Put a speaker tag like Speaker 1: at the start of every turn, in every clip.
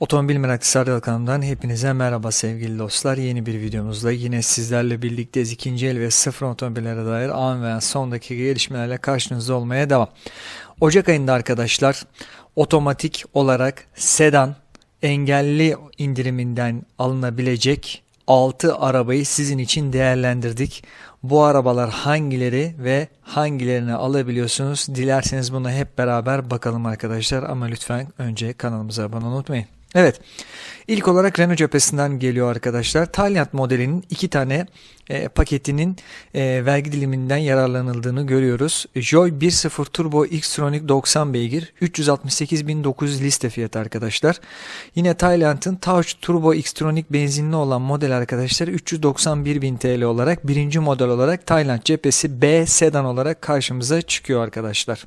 Speaker 1: Otomobil Meraklısı kanalından hepinize merhaba sevgili dostlar. Yeni bir videomuzda yine sizlerle birlikteyiz. İkinci el ve sıfır otomobillere dair an ve son dakika gelişmelerle karşınızda olmaya devam. Ocak ayında arkadaşlar otomatik olarak sedan engelli indiriminden alınabilecek 6 arabayı sizin için değerlendirdik. Bu arabalar hangileri ve hangilerini alabiliyorsunuz? Dilerseniz buna hep beraber bakalım arkadaşlar ama lütfen önce kanalımıza abone unutmayın. Evet. İlk olarak Renault cephesinden geliyor arkadaşlar. Taliant modelinin iki tane e, paketinin e, vergi diliminden yararlanıldığını görüyoruz. Joy 1.0 Turbo X-Tronic 90 beygir 368.900 liste fiyatı arkadaşlar. Yine Taliant'ın Touch Turbo X-Tronic benzinli olan model arkadaşlar 391.000 TL olarak birinci model olarak Tayland cephesi B sedan olarak karşımıza çıkıyor arkadaşlar.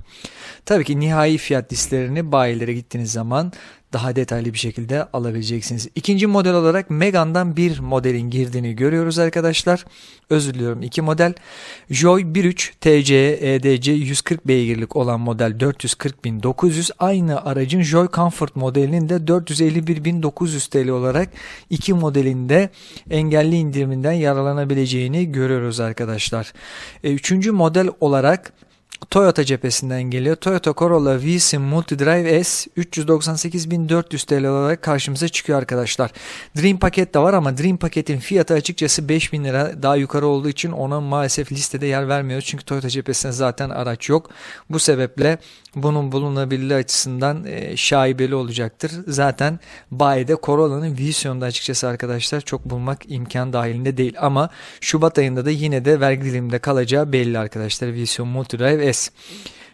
Speaker 1: Tabii ki nihai fiyat listelerini bayilere gittiğiniz zaman daha detaylı bir şekilde alabileceksiniz. İkinci model olarak Megane'dan bir modelin girdiğini görüyoruz arkadaşlar. Özür diliyorum iki model. Joy 1.3 TC EDC 140 beygirlik olan model 440.900 aynı aracın Joy Comfort modelinin de 451.900 TL olarak iki modelinde engelli indiriminden yararlanabileceğini görüyoruz arkadaşlar. E, üçüncü model olarak Toyota cephesinden geliyor. Toyota Corolla V-Sim Multidrive S 398.400 TL olarak karşımıza çıkıyor arkadaşlar. Dream paket de var ama Dream paketin fiyatı açıkçası 5000 lira daha yukarı olduğu için ona maalesef listede yer vermiyoruz. Çünkü Toyota cephesinde zaten araç yok. Bu sebeple bunun bulunabilirliği açısından e, şaibeli olacaktır. Zaten bayide Corolla'nın Vision'da açıkçası arkadaşlar çok bulmak imkan dahilinde değil ama Şubat ayında da yine de vergi diliminde kalacağı belli arkadaşlar. Vision Multidrive S.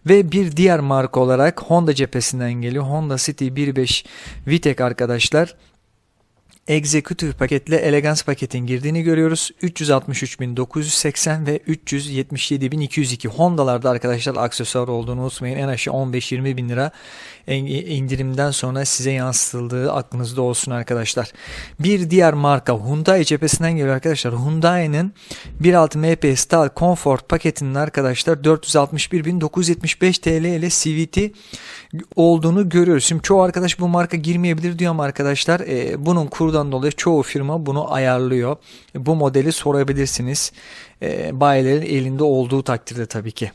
Speaker 1: Ve bir diğer marka olarak Honda cephesinden geliyor. Honda City 1.5 VTEC arkadaşlar. Executive paketle Elegance paketin girdiğini görüyoruz. 363.980 ve 377.202 Honda'larda arkadaşlar aksesuar olduğunu unutmayın. En aşağı 15-20 bin lira indirimden sonra size yansıtıldığı aklınızda olsun arkadaşlar. Bir diğer marka Hyundai cephesinden geliyor arkadaşlar. Hyundai'nin 1.6 MP Style Comfort paketinin arkadaşlar 461.975 TL ile CVT olduğunu görüyoruz. Şimdi çoğu arkadaş bu marka girmeyebilir diyor ama arkadaşlar e, bunun kurdan dolayı çoğu firma bunu ayarlıyor. Bu modeli sorabilirsiniz. E, bayilerin elinde olduğu takdirde tabii ki.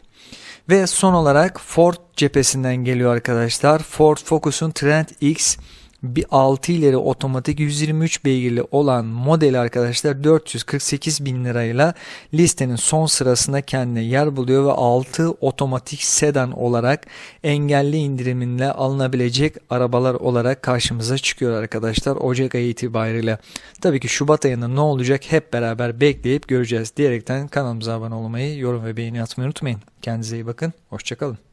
Speaker 1: Ve son olarak Ford cephesinden geliyor arkadaşlar. Ford Focus'un Trend X bir 6 ileri otomatik 123 beygirli olan modeli arkadaşlar 448 bin lirayla listenin son sırasında kendine yer buluyor ve 6 otomatik sedan olarak engelli indiriminle alınabilecek arabalar olarak karşımıza çıkıyor arkadaşlar Ocak ayı itibariyle. Tabii ki Şubat ayında ne olacak hep beraber bekleyip göreceğiz diyerekten kanalımıza abone olmayı, yorum ve beğeni atmayı unutmayın. Kendinize iyi bakın. Hoşçakalın.